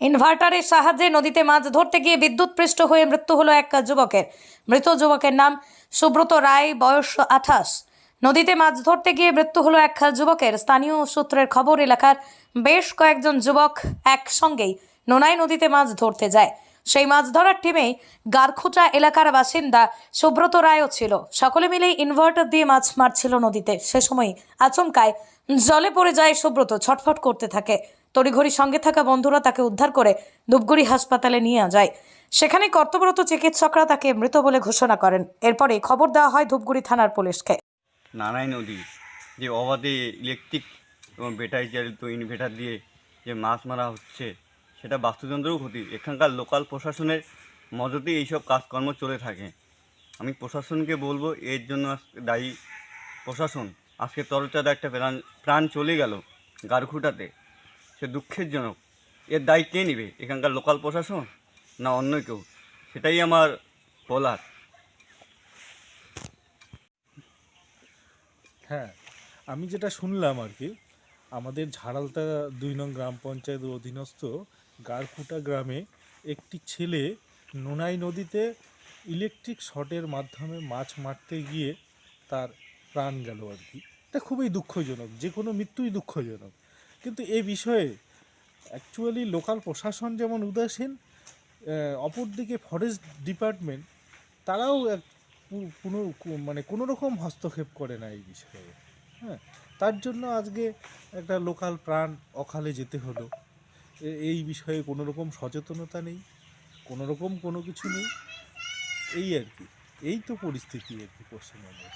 ইনভার্টারের সাহায্যে নদীতে মাছ ধরতে গিয়ে বিদ্যুৎপৃষ্ট হয়ে মৃত্যু হলো এক যুবকের। মৃত যুবকের নাম সুব্রত রায়, বয়স আঠাশ। নদীতে মাছ ধরতে গিয়ে মৃত্যু হলো এক যুবকের। স্থানীয় সূত্রের খবর, এলাকার বেশ কয়েকজন যুবক একসঙ্গেই নোনাই নদীতে মাছ ধরতে যায়। সেই মাছ ধরার টিমেই গারখুটা এলাকার বাসিন্দা সুব্রত রায়ও ছিল। সকলে মিলেই ইনভার্টার দিয়ে মাছ মারছিল নদীতে। সে সময় আচমকায় জলে পড়ে যায় সুব্রত, ছটফট করতে থাকে। তড়িঘড়ি সঙ্গে থাকা বন্ধুরা তাকে উদ্ধার করে ধূপগুড়ি হাসপাতালে নিয়ে যায়। সেখানে কর্তব্যরত চিকিৎসকরা তাকে মৃত বলে ঘোষণা করেন। এরপরে খবর দেওয়া হয় ধূপগুড়ি থানার পুলিশকে। নারায়ণ নদী, যে অবাধে ইলেকট্রিক এবং ব্যাটারি চালিত ইনভার্টার দিয়ে যে মাছ মারা হচ্ছে, সেটা বাস্তুতন্ত্রেও ক্ষতি। এখানকার লোকাল প্রশাসনের মদতেই এইসব কাজকর্ম চলে থাকে। আমি প্রশাসনকে বলব, এর জন্য দায়ী প্রশাসন। আজকে তরচাঁদা একটা প্রাণ প্রাণ চলে গেল গারখুটাতে। সে দুঃখের জনক। এর দায়ী কে নেবে? এখানকার লোকাল প্রশাসন না অন্য কেউ? সেটাই আমার বলার। হ্যাঁ আমি যেটা শুনলাম আর কি, আমাদের ঝাড়ালতা দুই নং গ্রাম পঞ্চায়েত অধীনস্থ গারকুটা গ্রামে একটি ছেলে নোনাই নদীতে ইলেকট্রিক শটের মাধ্যমে মাছ মারতে গিয়ে তার প্রাণ গেল আর কি। এটা খুবই দুঃখজনক, যে কোনো মৃত্যুই দুঃখজনক। কিন্তু এ বিষয়ে অ্যাকচুয়ালি লোকাল প্রশাসন যেমন উদাসীন অপরদিকে ফরেস্ট ডিপার্টমেন্ট তারাও কোনো মানে কোনো রকম হস্তক্ষেপ করে না এই বিষয়ে। হ্যাঁ তার জন্য আজকে একটা লোকাল প্রাণ অকালে যেতে হলো। এই বিষয়ে কোনো রকম সচেতনতা নেই, কোনো রকম কোনো কিছু নেই। এই আর কি, এই তো পরিস্থিতি আর কি পশ্চিমবঙ্গের।